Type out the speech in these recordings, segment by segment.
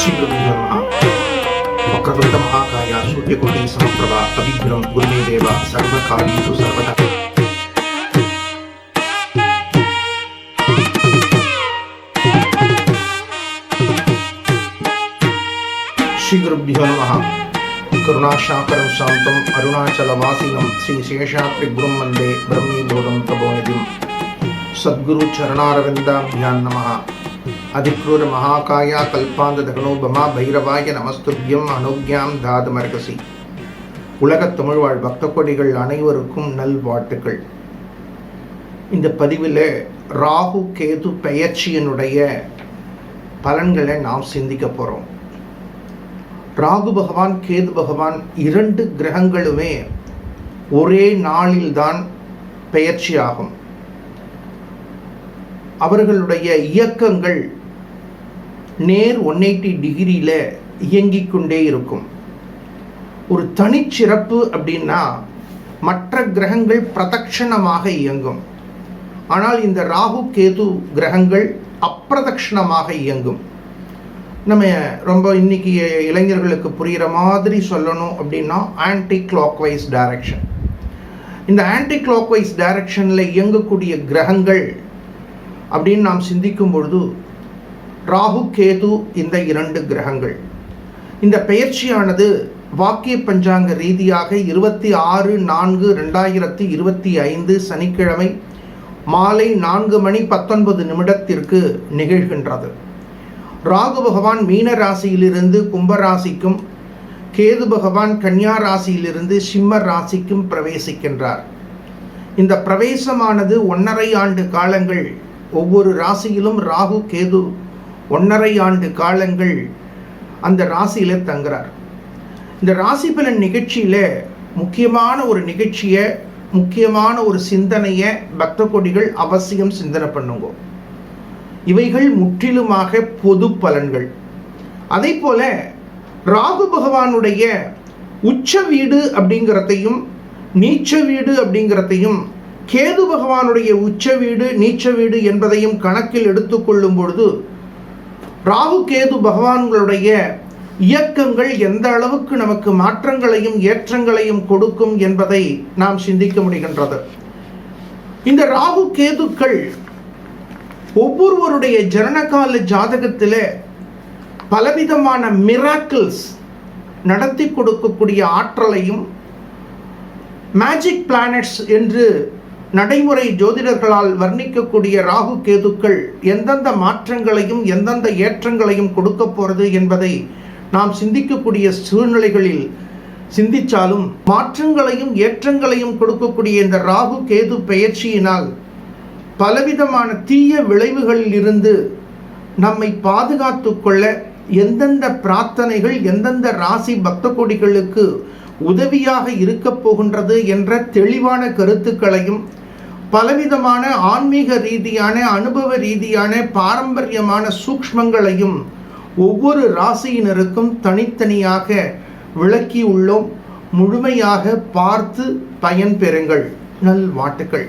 శివృంజమా వక్రతుండ మహాకాయ సూర్యకోటి సమప్రభ అభిగ్రహం గురుమే దేవ సర్వకార్యేషు సర్వత శ్రీ గురుభ్యో నమ కరుణాశాకరం శాంతం అరుణాచలవాసినం శ్రీ శేషాద్రిగురుం వందే బ్రహ్మీబోధం ప్రబోనిధిం సద్గురు చరణారవిందాభ్యాన్ அதிக்ரூர மகாகாயா கல்பாந்த தகனோபமா பைரவாய நமஸ்துபியம் அனுக்யாம் தாதுமர்கசி உலகத் தமிழ்வாழ் பக்த கொடிகள் அனைவருக்கும் நல்வாழ்த்துக்கள். இந்த பதிவில் ராகு கேது பெயர்ச்சியினுடைய பலன்களை நாம் சிந்திக்க போகிறோம் ராகு பகவான் கேது பகவான் இரண்டு கிரகங்களுமே ஒரே நாளில்தான் பெயர்ச்சி ஆகும் அவர்களுடைய இயக்கங்கள் நேர் ஒன் எயிட்டி டிகிரியில் இயங்கிக் கொண்டே இருக்கும். ஒரு தனிச்சிறப்பு அப்படின்னா மற்ற கிரகங்கள் பிரதட்சணமாக இயங்கும். ஆனால் இந்த ராகு கேது கிரகங்கள் அப்பிரதட்சணமாக இயங்கும். நம்ம ரொம்ப இன்னைக்கு இளைஞர்களுக்கு புரிகிற மாதிரி சொல்லணும் அப்படின்னா ஆன்டி கிளாக்வைஸ் டைரக்ஷன் இந்த ஆன்டி கிளாக்வைஸ் டைரக்ஷனில் இயங்கக்கூடிய கிரகங்கள் அப்படின்னு நாம் சிந்திக்கும் பொழுது ராகு கேது இந்த இரண்டு கிரகங்கள். இந்த பெயர்ச்சியானது வாக்கிய பஞ்சாங்க ரீதியாக இருபத்தி ஆறு நான்கு ரெண்டாயிரத்தி இருபத்தி ஐந்து சனிக்கிழமை மாலை நான்கு மணி பத்தொன்பது நிமிடத்திற்கு நிகழ்கின்றது. ராகு பகவான் மீன ராசியிலிருந்து கும்பராசிக்கும் கேது பகவான் கன்னியா ராசியிலிருந்து சிம்ம ராசிக்கும் பிரவேசிக்கின்றார். இந்த பிரவேசமானது ஒன்றரை ஆண்டு காலங்கள் ஒவ்வொரு ராசியிலும் ராகு கேது ஒன்றரை ஆண்டு காலங்கள் அந்த ராசியில் தங்குறார். இந்த ராசி பலன் நிகழ்ச்சியில் முக்கியமான ஒரு நிகழ்ச்சியை முக்கியமான ஒரு சிந்தனையை பக்த கொடிகள் அவசியம் சிந்தனை பண்ணுங்க. இவைகள் முற்றிலுமாக பொது பலன்கள். அதே போல ராகு பகவானுடைய உச்ச வீடு அப்படிங்கிறதையும் நீச்ச வீடு அப்படிங்கிறதையும் கேது பகவானுடைய உச்ச வீடு நீச்ச வீடு என்பதையும் கணக்கில் எடுத்துக்கொள்ளும் பொழுது ராகு கேது பகவான்களுடைய இயக்கங்கள் எந்த அளவுக்கு நமக்கு மாற்றங்களையும் ஏற்றங்களையும் கொடுக்கும் என்பதை நாம் சிந்திக்க முடிகின்றது. இந்த ராகு கேதுக்கள் ஒவ்வொருவருடைய ஜனனகால ஜாதகத்தில் பலவிதமான மிராக்கிள்ஸ் நடத்தி கொடுக்கக்கூடிய ஆற்றலையும் மேஜிக் பிளானட்ஸ் என்று நடைமுறை ஜோதிடர்களால் வர்ணிக்கக்கூடிய ராகு கேதுக்கள் எந்தெந்த மாற்றங்களையும் எந்தெந்த ஏற்றங்களையும் கொடுக்க போகிறது என்பதை நாம் சிந்திக்கக்கூடிய சூழ்நிலைகளில் சிந்திச்சாலும் மாற்றங்களையும் ஏற்றங்களையும் கொடுக்கக்கூடிய இந்த ராகு கேது பெயர்ச்சியினால் பலவிதமான தீய விளைவுகளில் இருந்து நம்மை பாதுகாத்து கொள்ள எந்தெந்த பிரார்த்தனைகள் எந்தெந்த ராசி பக்த கொடிகளுக்கு உதவியாக இருக்க போகின்றது என்ற தெளிவான கருத்துக்களையும் பலவிதமான ஆன்மீக ரீதியான அனுபவ ரீதியான பாரம்பரியமான சூக்ஷ்மங்களையும் ஒவ்வொரு ராசியினருக்கும் தனித்தனியாக விளக்கி உள்ளோம். முழுமையாக பார்த்து பயன்பெறுங்கள் நல்வாட்டுக்கள்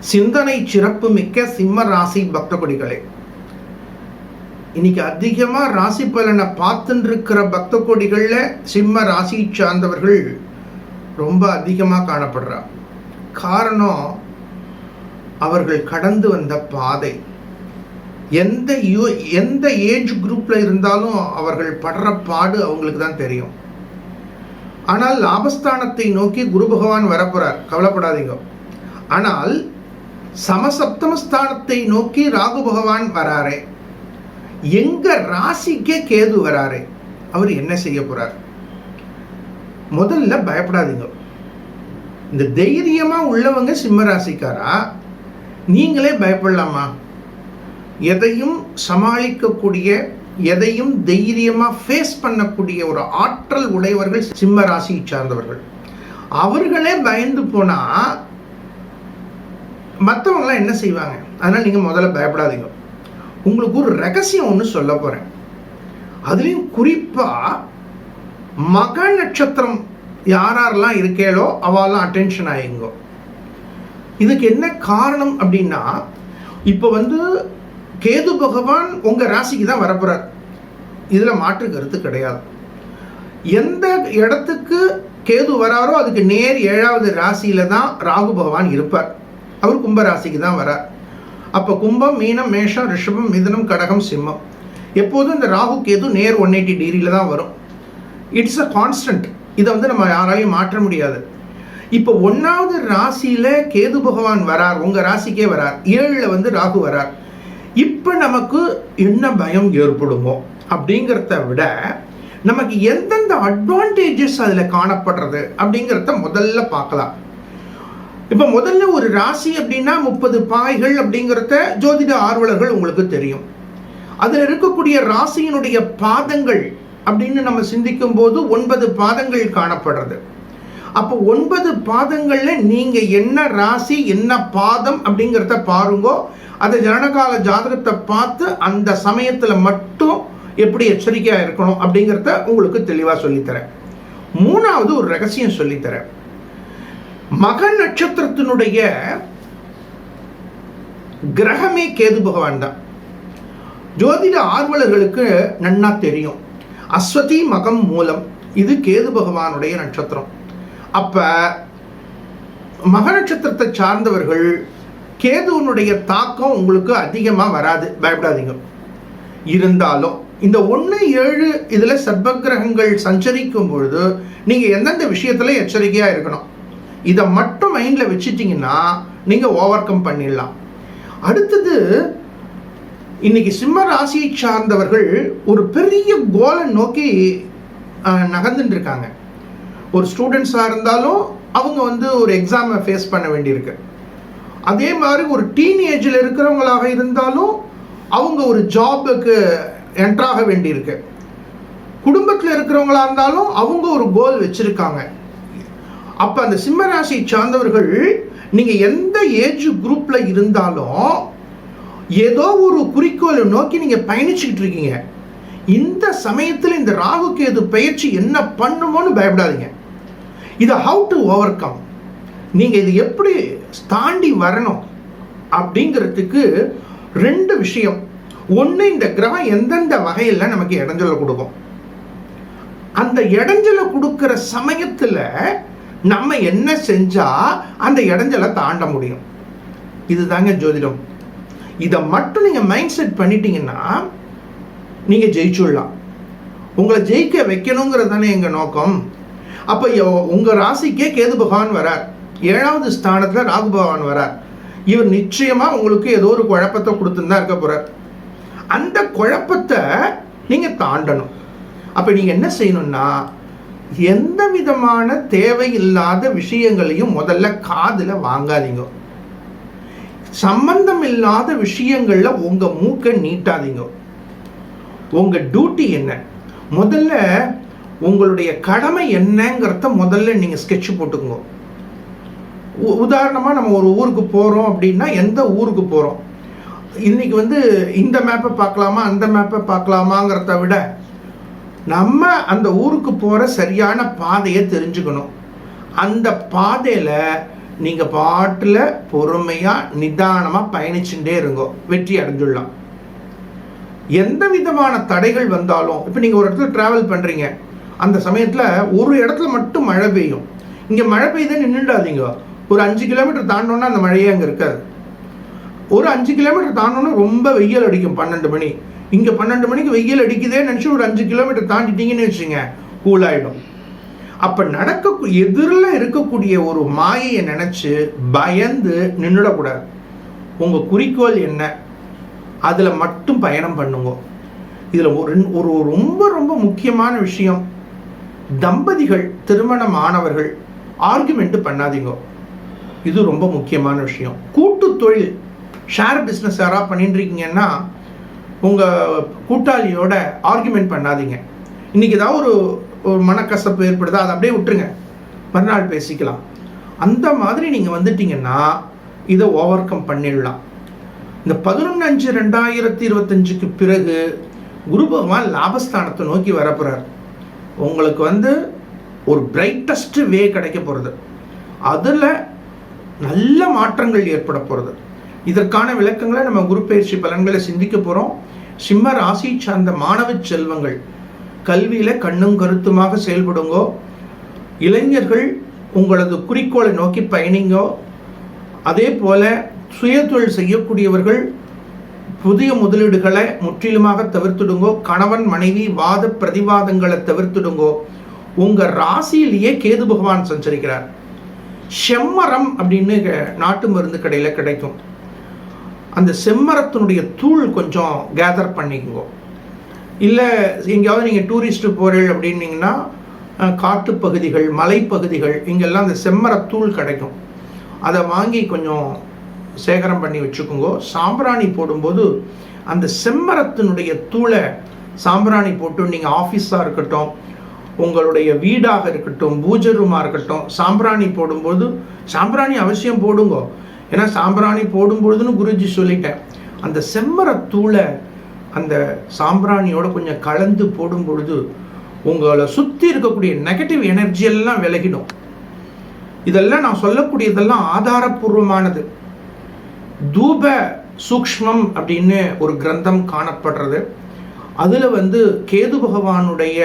சிந்தனை சிறப்பு மிக்க சிம்ம ராசி பக்தகுடிகளே இன்னைக்கு அதிகமாக ராசி பலனை பார்த்துட்டு இருக்கிற பக்த கோடிகளில் சிம்ம ராசி சார்ந்தவர்கள் ரொம்ப அதிகமாக காணப்படுறா. காரணம் அவர்கள் கடந்து வந்த பாதை. எந்த யூ எந்த ஏஜ் குரூப்பில் இருந்தாலும் அவர்கள் படுற பாடு அவங்களுக்கு தான் தெரியும். ஆனால் லாபஸ்தானத்தை நோக்கி குரு பகவான் வரப்போறார். கவலைப்படாதீங்க. ஆனால் சமசப்தமஸ்தானத்தை நோக்கி ராகு பகவான் வராரே. எங்க ராசிக்கே கேது வராரு அவர் என்ன செய்ய போறார்? முதல்ல பயப்படாதீங்க. இந்த தைரியமா உள்ளவங்க சிம்ம ராசிக்காரா நீங்களே பயப்படலாமா? எதையும் சமாளிக்கக்கூடிய எதையும் தைரியமா ஃபேஸ் பண்ணக்கூடிய ஒரு ஆற்றல் உடையவர்கள் சிம்ம ராசியை சார்ந்தவர்கள். அவர்களே பயந்து போனா மற்றவங்களாம் என்ன செய்வாங்க? அதனால் நீங்கள் முதல்ல பயப்படாதீங்க. உங்களுக்கு ஒரு ரகசியம் ஒன்று சொல்ல போகிறேன் அதுலேயும் குறிப்பாக மக நட்சத்திரம் யார் யாரெல்லாம் இருக்கேளோ அவெல்லாம் அட்டென்ஷன் ஆகிங்கோ இதுக்கு என்ன காரணம் அப்படின்னா இப்போ வந்து கேது பகவான் உங்கள் ராசிக்கு தான் வரப்போகிறார் இதில் மாற்று கருத்து கிடையாது. எந்த இடத்துக்கு கேது வராரோ அதுக்கு நேர் ஏழாவது ராசியில் தான் ராகு பகவான் இருப்பார். அவர் கும்ப ராசிக்கு தான் வரார். அப்போ கும்பம் மீனம் மேஷம் ரிஷபம் மிதனம் கடகம் சிம்மம். எப்போதும் இந்த ராகு கேது நேர் ஒன் எயிட்டி டிகிரியில் தான் வரும். இட்ஸ் அ கான்ஸ்டன்ட் இதை வந்து நம்ம யாராலையும் மாற்ற முடியாது. இப்போ ஒன்றாவது ராசியில் கேது பகவான் வரார் உங்கள் ராசிக்கே வரார். ஏழில் வந்து ராகு வரார். இப்போ நமக்கு என்ன பயம் ஏற்படுமோ அப்படிங்கிறத விட நமக்கு எந்தெந்த அட்வான்டேஜஸ் அதில் காணப்படுறது அப்படிங்கிறத முதல்ல பார்க்கலாம். இப்போ முதல்ல ஒரு ராசி அப்படின்னா முப்பது பாய்கள் அப்படிங்கிறத ஜோதிட ஆர்வலர்கள் உங்களுக்கு தெரியும். அதில் இருக்கக்கூடிய ராசியினுடைய பாதங்கள் அப்படின்னு நம்ம சிந்திக்கும் போது ஒன்பது பாதங்கள் காணப்படுறது. அப்போ ஒன்பது பாதங்கள்ல நீங்க என்ன ராசி என்ன பாதம் அப்படிங்கிறத பாருங்கோ. அதை ஜனகால ஜாதகத்தை பார்த்து அந்த சமயத்துல மட்டும் எப்படி எச்சரிக்கையா இருக்கணும் அப்படிங்கிறத உங்களுக்கு தெளிவா சொல்லித்தரேன். மூணாவது ஒரு ரகசியம் சொல்லித்தரேன். மக நட்சத்திரத்தினுடைய கிரகமே கேது பகவான் தான். ஜோதிட ஆர்வலர்களுக்கு நன்னா தெரியும். அஸ்வதி மகம் மூலம் இது கேது பகவானுடைய நட்சத்திரம். அப்ப மக நட்சத்திரத்தை சார்ந்தவர்கள் கேதுவனுடைய தாக்கம் உங்களுக்கு அதிகமாக வராது. பயப்படாதீங்க. இருந்தாலும் இந்த ஒன்று ஏழு இதில் சர்பகிரகங்கள் சஞ்சரிக்கும் பொழுது நீங்கள் எந்தெந்த விஷயத்தில் எச்சரிக்கையாக இருக்கணும்? இதை மட்டும் மைண்டில் வச்சுட்டிங்கன்னா நீங்கள் ஓவர் கம் பண்ணிடலாம். அடுத்தது இன்னைக்கு சிம்ம ராசியை சார்ந்தவர்கள் ஒரு பெரிய கோலை நோக்கி நகர்ந்துட்டு இருக்காங்க ஒரு ஸ்டூடெண்ட்ஸாக இருந்தாலும் அவங்க வந்து ஒரு எக்ஸாமை ஃபேஸ் பண்ண வேண்டியிருக்கு. அதே மாதிரி ஒரு டீனேஜில் இருக்கிறவங்களாக இருந்தாலும் அவங்க ஒரு ஜாபுக்கு என்ட்ராக வேண்டியிருக்கு. குடும்பத்தில் இருக்கிறவங்களா இருந்தாலும் அவங்க ஒரு கோல் வச்சுருக்காங்க. அப்போ அந்த சிம்மராசி சார்ந்தவர்கள் நீங்கள் எந்த ஏஜ் குரூப்பில் இருந்தாலும் ஏதோ ஒரு குறிக்கோளை நோக்கி நீங்கள் பயணிச்சுக்கிட்டு இருக்கீங்க. இந்த சமயத்தில் இந்த ராகு கேது பயிற்சி என்ன பண்ணுமோன்னு பயப்படாதீங்க. இதை ஹவு டு ஓவர் கம் நீங்கள் இது எப்படி தாண்டி வரணும் அப்படிங்கிறதுக்கு ரெண்டு விஷயம். ஒன்று இந்த கிரகம் எந்தெந்த வகையில் நமக்கு இடைஞ்சலை கொடுக்கும். அந்த இடைஞ்சலை கொடுக்குற சமயத்தில் நம்ம என்ன செஞ்சால் அந்த இடைஞ்சலை தாண்ட முடியும். இதுதாங்க ஜோதிடம். இதை மட்டும் நீங்கள் மைண்ட் செட் பண்ணிட்டீங்கன்னா நீங்கள் ஜெயிச்சுடலாம். உங்களை ஜெயிக்க வைக்கணுங்கிறது தானே எங்கள் நோக்கம். அப்போ உங்கள் ராசிக்கே கேது பகவான் வரார். ஏழாவது ஸ்தானத்தில் ராகு பகவான் வரார். இவர் நிச்சயமாக உங்களுக்கு ஏதோ ஒரு குழப்பத்தை கொடுத்துன்னு தான் இருக்க போகிறார் அந்த குழப்பத்தை நீங்கள் தாண்டணும். அப்போ நீங்கள் என்ன செய்யணும்னா எந்த விதமான தேவையில்லாத விஷயங்களையும் முதல்ல காதில் வாங்காதீங்க. சம்பந்தம் இல்லாத விஷயங்களில் உங்கள் மூக்கை நீட்டாதீங்க. உங்கள் டியூட்டி என்ன? முதல்ல உங்களுடைய கடமை என்னங்கிறத முதல்ல நீங்கள் ஸ்கெட்ச் போட்டுக்கோங்க. உதாரணமாக நம்ம ஒரு ஊருக்கு போகிறோம் அப்படின்னா எந்த ஊருக்கு போகிறோம் இன்னைக்கு வந்து இந்த மேப்பை பார்க்கலாமா அந்த மேப்பை பார்க்கலாமாங்கிறத விட நம்ம அந்த ஊருக்கு போகிற சரியான பாதையை தெரிஞ்சுக்கணும். அந்த பாதையில் நீங்கள் பாட்டில் பொறுமையாக நிதானமாக பயணிச்சுட்டே இருங்கோ. வெற்றி அடைஞ்சிடலாம். எந்த விதமான தடைகள் வந்தாலும் இப்போ நீங்கள் ஒரு இடத்துல ட்ராவல் பண்ணுறீங்க அந்த சமயத்தில் ஒரு இடத்துல மட்டும் மழை பெய்யும். இங்கே மழை பெய்யுதுன்னு நின்றுடாதீங்க ஒரு அஞ்சு கிலோமீட்டர் தாண்டோன்னா அந்த மழையே அங்கே இருக்காது. ஒரு அஞ்சு கிலோமீட்டர் தாண்டோன்னா ரொம்ப வெயில் அடிக்கும் பன்னெண்டு மணி. இங்கே பன்னெண்டு மணிக்கு வெயில் அடிக்குதே நினச்சி ஒரு அஞ்சு கிலோமீட்டர் தாண்டிட்டீங்கன்னு வச்சுங்க கூல் ஆகிடும் அப்போ நடக்க எதிரில் இருக்கக்கூடிய ஒரு மாயையை நினச்சி பயந்து நின்றுடக்கூடாது உங்கள் குறிக்கோள் என்ன? அதில் மட்டும் பயணம் பண்ணுங்க. இதில் ஒரு ஒரு ரொம்ப ரொம்ப முக்கியமான விஷயம் தம்பதிகள் திருமணம் ஆனவர்கள் ஆர்குமெண்ட்டு பண்ணாதீங்க. இது ரொம்ப முக்கியமான விஷயம். கூட்டு தொழில் ஷேர் பிஸ்னஸ் யாராவது பண்ணிட்டுருக்கீங்கன்னா உங்கள் கூட்டாளியோட ஆர்குமெண்ட் பண்ணாதீங்க. இன்றைக்கி ஏதாவது ஒரு ஒரு மனக்கசப்பு ஏற்படுதா அதை அப்படியே விட்டுருங்க. மறுநாள் பேசிக்கலாம். அந்த மாதிரி நீங்கள் வந்துட்டீங்கன்னா இதை ஓவர் கம் பண்ணிடலாம். இந்த பதினொன்று அஞ்சு ரெண்டாயிரத்தி இருபத்தஞ்சுக்கு பிறகு குரு பகவான் லாபஸ்தானத்தை நோக்கி வரப்போகிறார் உங்களுக்கு வந்து ஒரு பிரைட்டஸ்ட் வே கிடைக்க போகிறது அதில் நல்ல மாற்றங்கள் ஏற்பட போகிறது இதற்கான விளக்கங்களை நம்ம குரு பயிற்சி பலன்களை சிந்திக்க போகிறோம் சிம்ம ராசி சார்ந்த மாணவ செல்வங்கள் கல்வியில் கண்ணும் கருத்துமாக செயல்படுங்கோ. இளைஞர்கள் உங்களது குறிக்கோளை நோக்கி பயணிங்கோ. அதே போல சுயதொழில் செய்யக்கூடியவர்கள் புதிய முதலீடுகளை முற்றிலுமாக தவிர்த்துடுங்கோ. கணவன் மனைவி வாத பிரதிவாதங்களை தவிர்த்துடுங்கோ. உங்க ராசியிலேயே கேது பகவான் சஞ்சரிக்கிறார். செம்மரம் அப்படின்னு நாட்டு மருந்து கடையில் கிடைக்கும். அந்த செம்மரத்தினுடைய தூள் கொஞ்சம் கேதர் பண்ணிக்கோ. இல்லை எங்கேயாவது நீங்கள் டூரிஸ்ட்டு போகிறீர்கள் அப்படின்னீங்கன்னா காட்டு பகுதிகள் மலைப்பகுதிகள் இங்கெல்லாம் அந்த செம்மரத்தூள் கிடைக்கும். அதை வாங்கி கொஞ்சம் சேகரம் பண்ணி வச்சுக்கோங்க. சாம்பிராணி போடும்போது அந்த செம்மரத்தினுடைய தூளை சாம்பிராணி போட்டு நீங்கள் ஆஃபீஸாக இருக்கட்டும் உங்களுடைய வீடாக இருக்கட்டும் பூஜை ரூமாக இருக்கட்டும் சாம்பிராணி போடும்போது சாம்பிராணி அவசியம் போடுங்க. ஏன்னா சாம்பிராணி போடும் பொழுதுன்னு குருஜி சொல்லிட்டேன். அந்த செம்மரத்தூளை அந்த சாம்பிராணியோட கொஞ்சம் கலந்து போடும் பொழுது உங்களை சுற்றி இருக்கக்கூடிய நெகட்டிவ் எனர்ஜி எல்லாம் விலகிடும். இதெல்லாம் நான் சொல்லக்கூடியதெல்லாம் ஆதாரபூர்வமானது தூப சூக்ஷ்மம் அப்படின்னு ஒரு கிரந்தம் காணப்படுறது. அதில் வந்து கேது பகவானுடைய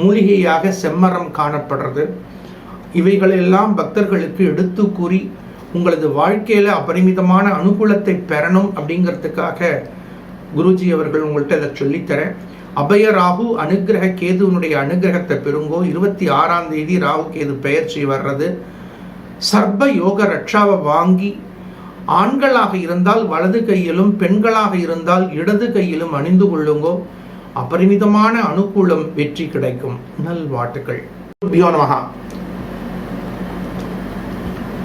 மூலிகையாக செம்மரம் காணப்படுறது. இவைகளெல்லாம் பக்தர்களுக்கு எடுத்து கூறி உங்களது வாழ்க்கையில் அபரிமிதமான அனுகூலத்தை பெறணும் அப்படிங்கிறதுக்காக குருஜி அவர்கள் உங்கள்கிட்ட அதை சொல்லித்தரேன். அபய ராகு அனுகிரக கேதுவனுடைய அனுகிரகத்தை பெறுங்கோ. இருபத்தி ஆறாம் தேதி ராகு கேது பெயர்ச்சி வர்றது. சர்ப யோக ரட்சாவை வாங்கி ஆண்களாக இருந்தால் வலது கையிலும் பெண்களாக இருந்தால் இடது கையிலும் அணிந்து கொள்ளுங்கோ. அபரிமிதமான அனுகூலம் வெற்றி கிடைக்கும். நல்வாட்டுகள் மகா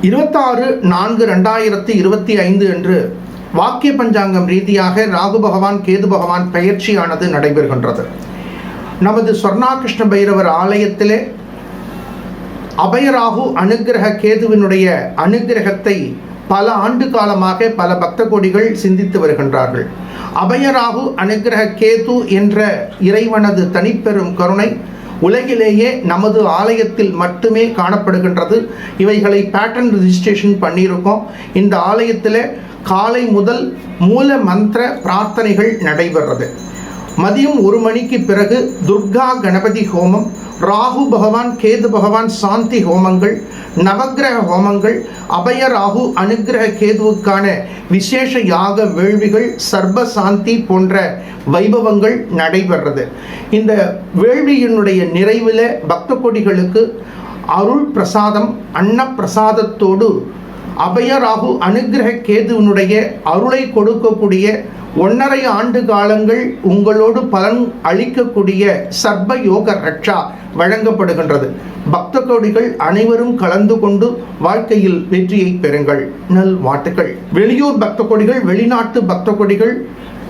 இருபத்தாறு நான்கு ரெண்டாயிரத்தி இருபத்தி ஐந்து என்று வாக்கிய பஞ்சாங்கம் ரீதியாக ராகு பகவான் கேது பகவான் பயிற்சியானது நடைபெறுகின்றது. நமது சொர்ணாகிருஷ்ண பைரவர் ஆலயத்திலே அபயராகு அனுகிரக கேதுவினுடைய அனுகிரகத்தை பல ஆண்டு காலமாக பல பக்த கோடிகள் சிந்தித்து வருகின்றார்கள். அபயராகு அனுகிரக கேது என்ற இறைவனது தனிப்பெரும் கருணை உலகிலேயே நமது ஆலயத்தில் மட்டுமே காணப்படுகின்றது. இவைகளை பேட்டன் ரிஜிஸ்ட்ரேஷன் பண்ணியிருக்கோம். இந்த ஆலயத்தில் காலை முதல் மூல மந்திர பிரார்த்தனைகள் நடைபெறது மதியம் ஒரு மணிக்கு பிறகு துர்கா கணபதி ஹோமம் ராகு பகவான் கேது பகவான் சாந்தி ஹோமங்கள் நவகிரக ஹோமங்கள் அபய ராகு அனுகிரக கேதுவுக்கான விசேஷ யாக வேள்விகள் சர்ப சாந்தி போன்ற வைபவங்கள் நடைபெறது இந்த வேள்வியினுடைய நிறைவில் பக்த கொடிகளுக்கு அருள் பிரசாதம் அன்ன பிரசாதத்தோடு அபயராகு அனுகிரக கேதுவனுடைய அருளை கொடுக்கக்கூடிய ஒன்றரை ஆண்டு காலங்கள் உங்களோடு பலன் அளிக்கக்கூடிய சர்ப யோக ரக்ஷா வழங்கப்படுகின்றது. பக்த கோடிகள் அனைவரும் கலந்து கொண்டு வாழ்க்கையில் வெற்றியை பெறுங்கள். நல் வாழ்த்துக்கள். வெளியூர் பக்த கொடிகள் வெளிநாட்டு பக்த கொடிகள்